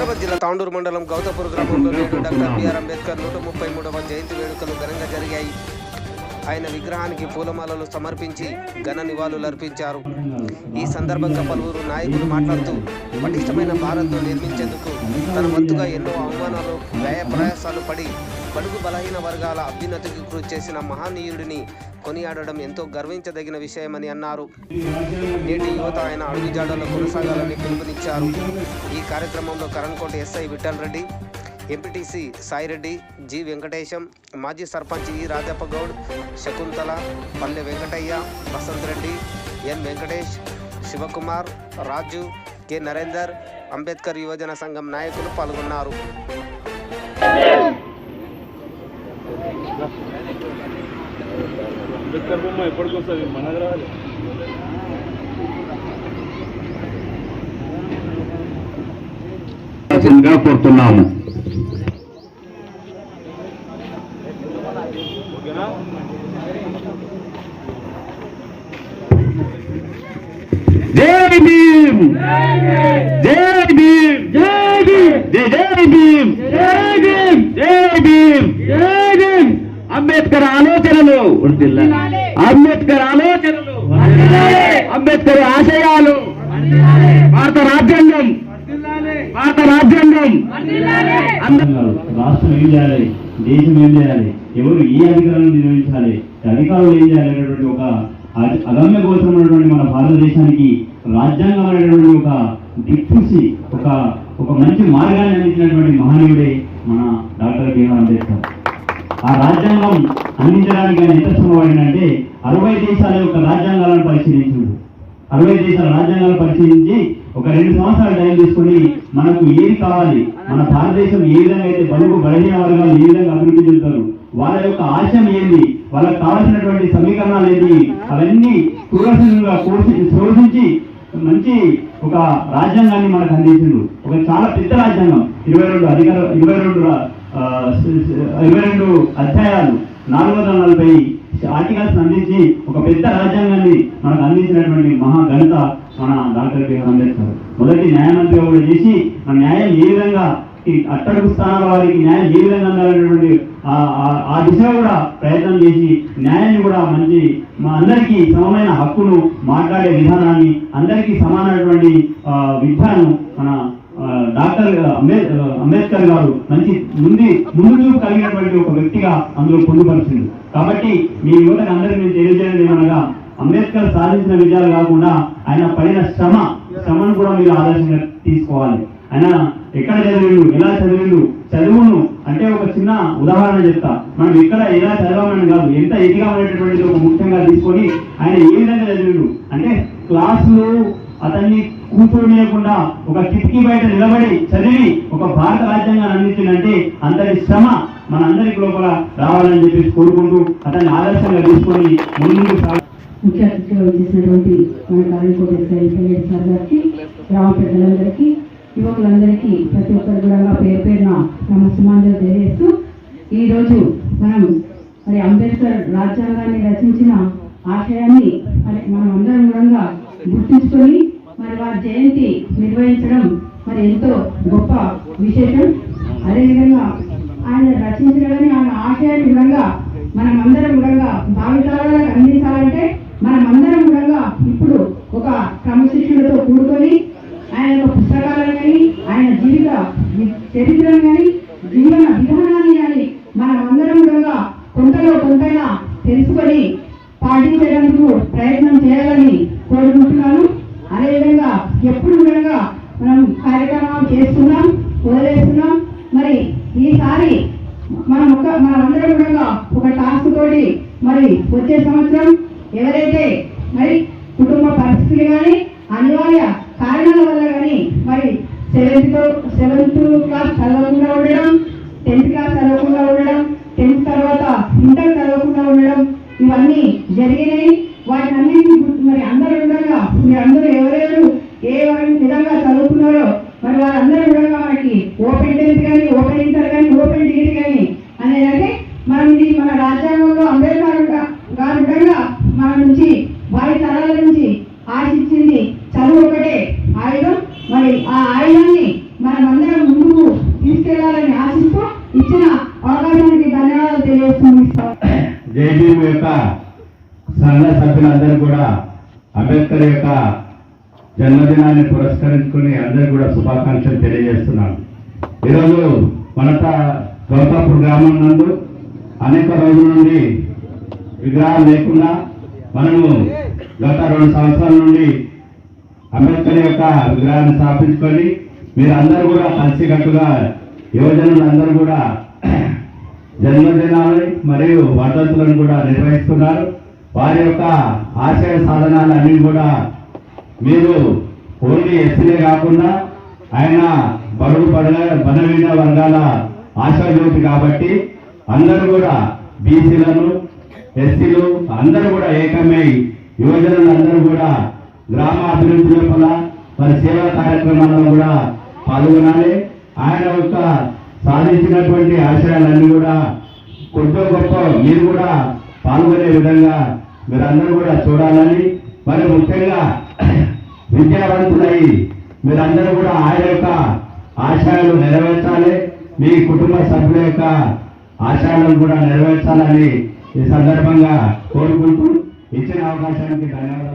తాండూరు మండలం గౌతపూర్ గ్రామంలో నేడు డాక్టర్ బిఆర్ అంబేద్కర్ నూట ముప్పై మూడవ జయంతి వేడుకలు ఘనంగా జరిగాయి. ఆయన విగ్రహానికి పూలమాలలు సమర్పించి ఘన నివాళులర్పించారు ఈ సందర్భంగా పలువురు నాయకులు మాట్లాడుతూ పటిష్టమైన భారత్ను నిర్మించేందుకు తన వంతుగా ఎన్నో అవమానాలు ప్రయాసాలు పడి బడుగు బలహీన వర్గాల అభ్యున్నతికి కృషి చేసిన మహానీయుడిని కొనియాడడం ఎంతో గర్వించదగిన విషయమని అన్నారు. నేటి యువత ఆయన అడుగుజాడలు కొనసాగాలని పిలుపునిచ్చారు. ఈ కార్యక్రమంలో Karankota SI Vithal Reddy MPTC Saireddy G Venkatesham మాజీ sarpanch E Rajappa Goud Shakuntala Palle Venkataiah Vasanth Reddy N Venkatesh Shivakumar Raju K Narender Ambedkar యువజన సంఘం నాయకులు పాల్గొన్నారు. అంబేద్కర్ బొమ్మ ఎప్పటికొస్తుంది కోరుతున్నాము. జై భీమ్ జై భీమ్ జై భీమ్ జై జై భీమ్ జై భీమ్ జై భీమ్ జై భీమ్ అంబేద్కర్ ఆలోచనలు. అంబేద్కర్ ఆలోచనలు. అంబేద్కర్ ఆశయాలు. భారత రాజ్యాంగం. భారత రాజ్యాంగం. రాష్ట్రం ఏం చేయాలి? దేశం ఏం చేయాలి? ఎవరు ఈ అధికారాలను నిర్వహించాలి? ఈ అధికారులు ఏం చేయాలి అనేటువంటి ఒక అగ- అగమ్య గోచరమైనటువంటి మన భారతదేశానికి రాజ్యాంగం అనేటువంటి ఒక దిక్సూచి ఒక ఒక మంచి మార్గాన్ని అందించినటువంటి మహనీయుడే మన డాక్టర్ బిఆర్ అంబేద్కర్. ఆ రాజ్యాంగం అందించడానికి ఆయన ఎంత శ్రమపడినంటే అరవై దేశాల యొక్క రాజ్యాంగాలను పరిశీలించాడు. అరవై దేశాల రాజ్యాంగాలు పరిశీలించి ఒక రెండు సంవత్సరాలు టైం తీసుకొని మనకు ఏది కావాలి మన భారతదేశం ఏ విధంగా అయితే బలుగు బలహీన వర్గాలు ఏ విధంగా అభివృద్ధి చెందుతారు వాళ్ళ యొక్క ఆశయం ఏంది వాళ్ళకి కావాల్సినటువంటి సమీకరణాలు ఏంటి అవన్నీ కూరసంగా కోసి శోధించి మంచి ఒక రాజ్యాంగాన్ని మనకు అందించిండు. ఒక చాలా పెద్ద రాజ్యాంగం. ఇరవై రెండు అధికార ఇరవై రెండు ఇరవై రెండు అధ్యాయాలు నాలుగు వందల నలభై ఆర్టికల్స్ అందించి ఒక పెద్ద రాజ్యాంగాన్ని మనకు అందించినటువంటి మహా మన డాక్టర్ బిఆర్ అంబేద్కర్. మొదటి న్యాయమంత్రిగా కూడా చేసి మన న్యాయం ఏ విధంగా ఈ అట్టడుగు స్థానాల వారికి న్యాయం ఏ విధంగా అందాలనేటువంటి ఆ- ఆ- దిశగా కూడా ప్రయత్నం చేసి న్యాయాన్ని కూడా మంచి మా అందరికీ సమమైన హక్కును మాట్లాడే విధానాన్ని అందరికీ సమానమైనటువంటి ఆ, విద్యను మన డాక్టర్ అంబేద్కర్ గారు మంచి ముందు ముందు చూపు కలిగినటువంటి ఒక వ్యక్తిగా అందులో పొందుపరిచింది. కాబట్టి మీ యువతకు అందరికీ నేను తెలియజేయడం ఏమనగా అంబేద్కర్ సాధించిన విజయాలు కాకుండా ఆయన పడిన శ్రమ శ్రమను కూడా మీరు ఆదర్శంగా తీసుకోవాలి. ఆయన ఎక్కడ చదివిండు ఎలా చదివిండు చదువును అంటే ఒక చిన్న ఉదాహరణ చెప్తా. మనం ఎక్కడ ఎలా చదవాలని కాదు ఎంత ఎదిగామనేటటువంటిది ఒక ముఖ్యంగా తీసుకొని ఆయన ఏ విధంగా చదివిండు అంటే క్లాసులు అతన్ని కూర్చోనియకుండా ఒక కిటికీ బయట నిలబడి చదివి ఒక భారత రాజ్యాంగాన్ని అందించిందంటే అంతటి శ్రమ మన మనందరికి లోపల రావాలని చెప్పేసి కోరుకుంటూ అతన్ని ఆదర్శంగా తీసుకొని ముందుకు సాగు ముఖ్య అతిథిగా వచ్చేసినటువంటి మన కారణకోట సైడ్ సార్ గారికి గ్రామ పెద్దలందరికీ యువకులందరికీ ప్రతి ఒక్కరు కూడా పేరు పేరున నమస్మాంజలు తెలియజేస్తూ ఈరోజు మనం మరి అంబేద్కర్ రాజ్యాంగాన్ని రచించిన ఆశయాన్ని మరి మనం అందరం కూడా గుర్తించుకొని మరి వారి జయంతి నిర్వహించడం మరి ఎంతో గొప్ప విశేషం. అదేవిధంగా ఆయన రచించిన ఆయన ఆశయాన్ని కూడా మనం అందరం కూడా భావితరాలకు అందించాలంటే మనం అందరం కూడా ఇప్పుడు ఒక క్రమశిక్షణతో కూడుకొని ఆయన యొక్క పుస్తకాలను కానీ ఆయన జీవిత చరిత్రను కానీ జీవన విధానం మరి వచ్చే సంవత్సరం ఎవరైతే మరి కుటుంబ పరిస్థితులు కానీ అనివార్య కారణాల వల్ల కానీ మరి సెవెంత్ సెవెంత్ క్లాస్ చదవకుండా ఉండడం టెన్త్ క్లాస్ చదవకుండా ఉండడం టెన్త్ తర్వాత ఇంటర్ చదవకుండా ఉండడం ఇవన్నీ జరిగినాయి. వాటిని అన్నింటినీ మరి అందరూ ఉండగా మీరందరూ ఎవరెవరు ఏ విధంగా చదువుతున్నారో మరి వారందరూ కూడా మనకి ఓపెన్ టెన్త్ కానీ ఓపెన్ ఇంటర్ కానీ ఓపెన్ డిగ్రీ కానీ విషయాన్ని ముందుకు తీసుకెళ్ళాలని ఆశిస్తూ ఇచ్చిన అవకాశానికి ధన్యవాదాలు యొక్క కూడా అంబేద్కర్ యొక్క జన్మదినాన్ని పురస్కరించుకుని అందరూ కూడా శుభాకాంక్షలు తెలియజేస్తున్నాను. ఈరోజు మనత గౌతాపూర్ గ్రామం నందు అనేక రోజుల నుండి విగ్రహాలు లేకుండా మనము గత రెండు సంవత్సరాల నుండి అంబేద్కర్ యొక్క విగ్రహాన్ని స్థాపించుకొని మీరందరూ కూడా కలిసికట్టుగా యువజనులు అందరూ కూడా జన్మదినాలు మరియు వర్ధంతులను కూడా నిర్వహిస్తున్నారు. వారి యొక్క ఆశయ సాధనాలన్నీ కూడా మీరు ఓన్లీ ఎస్సీలే కాకుండా ఆయన బరువు బడ బలహీన వర్గాల ఆశాజ్యోతి కాబట్టి అందరూ కూడా బీసీలను ఎస్సీలు అందరూ కూడా ఏకమై యువజనులు అందరూ కూడా గ్రామ అభివృద్ధి లోపల మరి సేవా కార్యక్రమాల్లో కూడా పాల్గొనాలి. ఆయన యొక్క సాధించినటువంటి ఆశయాలన్నీ కూడా కొద్దో గొప్ప మీరు కూడా పాల్గొనే విధంగా మీరందరూ కూడా చూడాలని మరి ముఖ్యంగా విద్యావంతులై మీరందరూ కూడా ఆయన యొక్క ఆశయాలు నెరవేర్చాలి. మీ కుటుంబ సభ్యుల యొక్క ఆశయాలను కూడా నెరవేర్చాలని ఈ సందర్భంగా కోరుకుంటూ ఇచ్చిన అవకాశానికి ధన్యవాదాలు.